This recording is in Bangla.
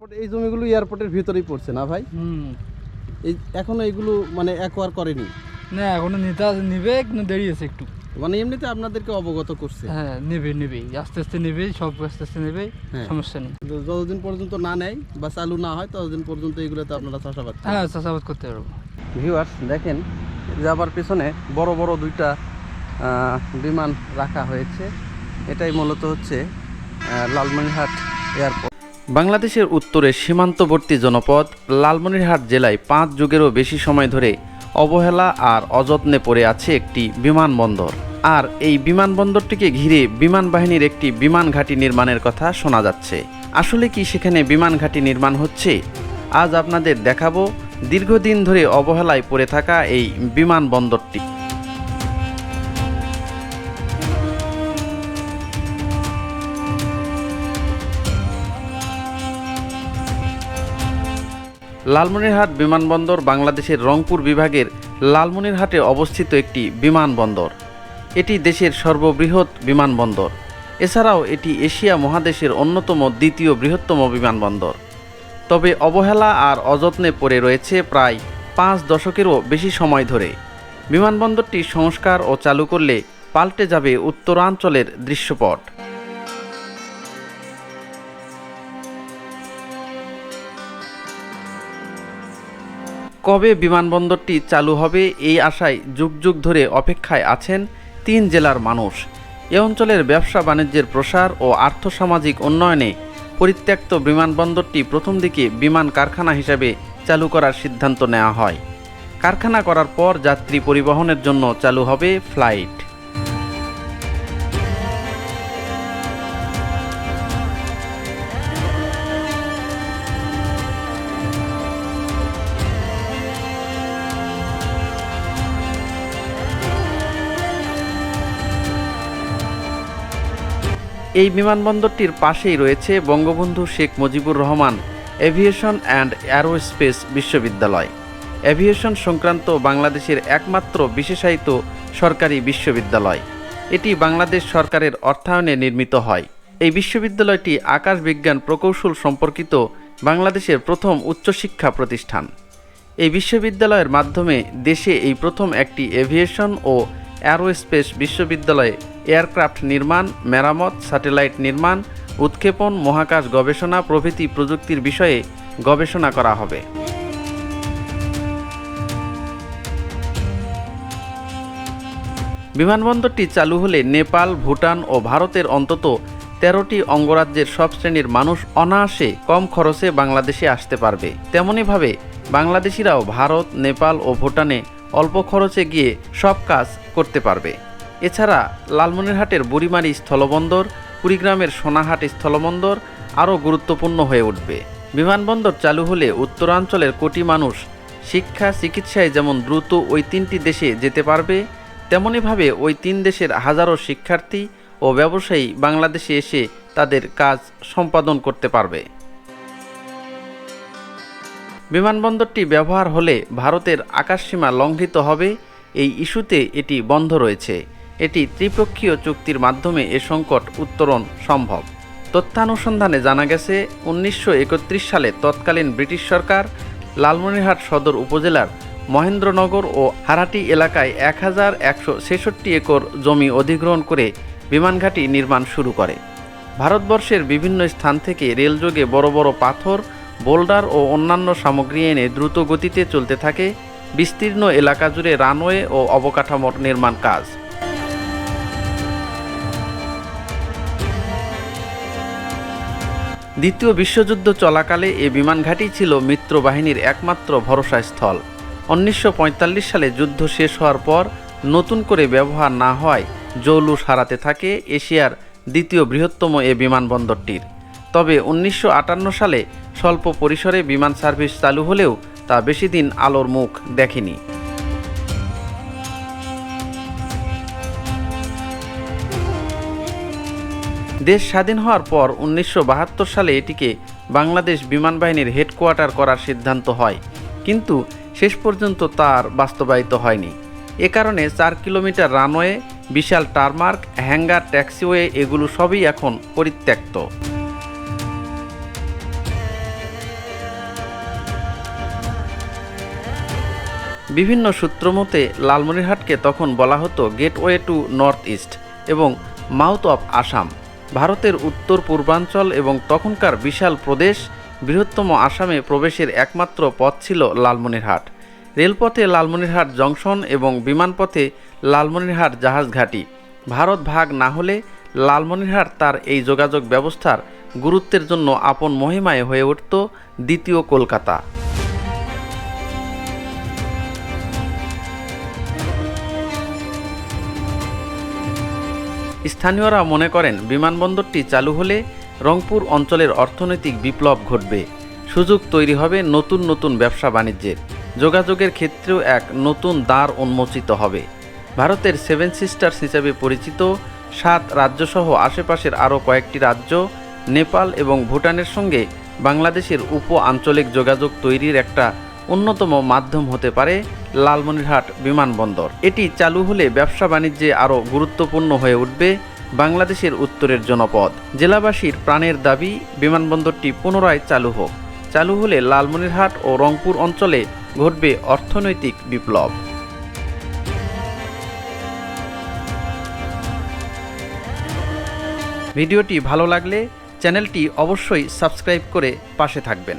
এই জমিগুলো এয়ারপোর্টের ভিতরেই পড়ছে না ভাই? হুম। এই এখনও এগুলো মানে একোয়ার করেনি? না এখনও নিতে নিবে দেরি আছে একটু। মানে এমনিতে আপনাদেরকে অবগত করছে? হ্যাঁ নেবে নেবে। আস্তে আস্তে নেবে সব আস্তে আস্তে নেবে হ্যাঁ। সমস্যা নেই। যতদিন পর্যন্ত না নেয় বা চালু না হয় ততদিন পর্যন্ত এগুলোতে আপনারা চাষাবাদ হ্যাঁ চাষাবাদ করতে পারব। ভিউয়ার্স দেখেন যে আবার পেছনে বড় বড় দুইটা আহ, বিমান রাখা হয়েছে। এটাই মূলত হচ্ছে লালমনিরহাট এয়ারপোর্ট বাংলাদেশের উত্তরে সীমান্তবর্তী জনপদ লালমনিরহাট জেলায় পাঁচ যুগেরও বেশি সময় ধরে অবহেলা আর অযত্নে পড়ে আছে একটি বিমানবন্দর। আর এই বিমানবন্দরটিকে ঘিরে বিমান বাহিনীর একটি বিমান ঘাঁটি নির্মাণের কথা শোনা যাচ্ছে। আসলে কি সেখানে বিমান ঘাঁটি নির্মাণ হচ্ছে? আজ আপনাদের দেখাবো দীর্ঘদিন ধরে অবহেলায় পড়ে থাকা এই বিমানবন্দরটি। লালমনিরহাট বিমানবন্দর বাংলাদেশের রংপুর বিভাগের লালমনিরহাটে অবস্থিত একটি বিমানবন্দর। এটি দেশের সর্ববৃহৎ বিমানবন্দর। এছাড়াও এটি এশিয়া মহাদেশের অন্যতম দ্বিতীয় বৃহত্তম বিমানবন্দর। তবে অবহেলা আর অযত্নে পড়ে রয়েছে প্রায় পাঁচ দশকেরও বেশি সময় ধরে। বিমানবন্দরটি সংস্কার ও চালু করলে পাল্টে যাবে উত্তরাঞ্চলের দৃশ্যপট। কবে বিমানবন্দরটি চালু হবে এই আশায় যুগ যুগ ধরে অপেক্ষায় আছেন তিন জেলার মানুষ। এ অঞ্চলের ব্যবসা বাণিজ্যের প্রসার ও আর্থসামাজিক উন্নয়নে পরিত্যক্ত বিমানবন্দরটি প্রথম দিকে বিমান কারখানা হিসেবে চালু করার সিদ্ধান্ত নেওয়া হয়। কারখানা করার পর যাত্রী পরিবহনের জন্য চালু হবে ফ্লাইট। এই বিমানবন্দরটির পাশেই রয়েছে Bangabandhu Sheikh Mujibur Rahman aviation and aerospace বিশ্ববিদ্যালয়। এভিয়েশন সংক্রান্ত বাংলাদেশের একমাত্র বিশেষায়িত সরকারি বিশ্ববিদ্যালয়। এটি বাংলাদেশ সরকারের অর্থায়নে নির্মিত হয়। এই বিশ্ববিদ্যালয়টি আকাশ বিজ্ঞান প্রকৌশল সম্পর্কিত বাংলাদেশের প্রথম উচ্চশিক্ষা প্রতিষ্ঠান। এই বিশ্ববিদ্যালয়ের মাধ্যমে দেশে এই প্রথম একটি এভিয়েশন ও অ্যারোস্পেস বিশ্ববিদ্যালয়ে এয়ারক্রাফট নির্মাণ, মেরামত, স্যাটেলাইট নির্মাণ, উৎক্ষেপণ, মহাকাশ গবেষণা প্রভৃতি প্রযুক্তির বিষয়ে গবেষণা করা হবে। বিমানবন্দরটি চালু হলে নেপাল, ভুটান ও ভারতের অন্তত তেরোটি অঙ্গরাজ্যের সব শ্রেণির মানুষ অনায়াসে কম খরচে বাংলাদেশে আসতে পারবে। তেমনইভাবে বাংলাদেশিরাও ভারত, নেপাল ও ভুটানে অল্প খরচে গিয়ে সব কাজ করতে পারবে। এছাড়া লালমনিরহাটের বুড়িমারি স্থলবন্দর, কুড়িগ্রামের সোনাহাট স্থলবন্দর আরও গুরুত্বপূর্ণ হয়ে উঠবে। বিমানবন্দর চালু হলে উত্তরাঞ্চলের কোটি মানুষ শিক্ষা, চিকিৎসায় যেমন দ্রুত ওই তিনটি দেশে যেতে পারবে তেমনইভাবে ওই তিন দেশের হাজারো শিক্ষার্থী ও ব্যবসায়ী বাংলাদেশে এসে তাদের কাজ সম্পাদন করতে পারবে। বিমানবন্দরটি ব্যবহার হলে ভারতের আকাশসীমা লঙ্ঘিত হবে। এই ইস্যুতে এটি বন্ধ রয়েছে। এটি ত্রিপক্ষীয় চুক্তির মাধ্যমে এ সংকট উত্তরণ সম্ভব। তথ্যানুসন্ধানে জানা গেছে, উনিশশো একত্রিশ সালে তৎকালীন ব্রিটিশ সরকার লালমনিরহাট সদর উপজেলার মহেন্দ্রনগর ও হারাটি এলাকায় এক হাজার একশো ছেষট্টি একর জমি অধিগ্রহণ করে বিমানঘাটি নির্মাণ শুরু করে। ভারতবর্ষের বিভিন্ন স্থান থেকে রেলযোগে বড় বড় পাথর বোল্ডার ও অন্যান্য সামগ্রী এনে দ্রুত গতিতে চলতে থাকে, বিস্তীর্ণ এলাকা জুড়ে রানওয়ে ও অবকাঠামোর নির্মাণ কাজ। দ্বিতীয় বিশ্বযুদ্ধ চলাকালে এ বিমানঘাটি ছিল মিত্র বাহিনীর একমাত্র ভরসা স্থল উনিশশো সালে যুদ্ধ শেষ হওয়ার পর নতুন করে ব্যবহার না হওয়ায় জৌলুস হারাতে থাকে এশিয়ার দ্বিতীয় বৃহত্তম এ বিমানবন্দরটির। তবে উনিশশো আটান্ন সালে স্বল্প পরিসরে বিমান সার্ভিস চালু হলেও তা বেশি দিন আলোর মুখ দেখেনি। দেশ স্বাধীন হওয়ার পর উনিশশো বাহাত্তর সালে এটিকে বাংলাদেশ বিমান বাহিনীর হেডকোয়ার্টার করার সিদ্ধান্ত হয়। কিন্তু শেষ পর্যন্ত তার বাস্তবায়িত হয়নি। এ কারণে চার কিলোমিটার রানওয়ে, বিশাল টারমার্ক, হ্যাঙ্গার, ট্যাক্সিওয়ে এগুলো সবই এখন পরিত্যক্ত। বিভিন্ন সূত্রমতে লালমনিরহাটকে তখন বলা হতো গেটওয়ে টু নর্থ ইস্ট এবং মাউথ অফ আসাম। ভারতের উত্তর, পূর্বাঞ্চল এবং তখনকার বিশাল প্রদেশ বৃহত্তম আসামে প্রবেশের একমাত্র পথ ছিল লালমনিরহাট। রেলপথে লালমনিরহাট জংশন এবং বিমানপথে লালমনিরহাট জাহাজ ঘাঁটি। ভারত ভাগ না হলে লালমনিরহাট তার এই যোগাযোগ ব্যবস্থার গুরুত্বের জন্য আপন মহিমায় হয়ে উঠত দ্বিতীয় কলকাতা। স্থানীয়রা মনে করেন বিমানবন্দরটি চালু হলে রংপুর অঞ্চলের অর্থনৈতিক বিপ্লব ঘটবে। সুযোগ তৈরি হবে নতুন নতুন ব্যবসা বাণিজ্যের। যোগাযোগের ক্ষেত্রেও এক নতুন দ্বার উন্মোচিত হবে। ভারতের সেভেন সিস্টার্স হিসেবে পরিচিত সাত রাজ্যসহ আশেপাশের আরও কয়েকটি রাজ্য, নেপাল এবং ভুটানের সঙ্গে বাংলাদেশের উপ আঞ্চলিক যোগাযোগ তৈরির একটা অন্যতম মাধ্যম হতে পারে লালমনিরহাট বিমানবন্দর। এটি চালু হলে ব্যবসা বাণিজ্যে আরও গুরুত্বপূর্ণ হয়ে উঠবে বাংলাদেশের উত্তরের জনপদ। জেলাবাসীর প্রাণের দাবি, বিমানবন্দরটি পুনরায় চালু হোক। চালু হলে লালমনিরহাট ও রংপুর অঞ্চলে ঘটবে অর্থনৈতিক বিপ্লব। ভিডিওটি ভালো লাগলে চ্যানেলটি অবশ্যই সাবস্ক্রাইব করে পাশে থাকবেন।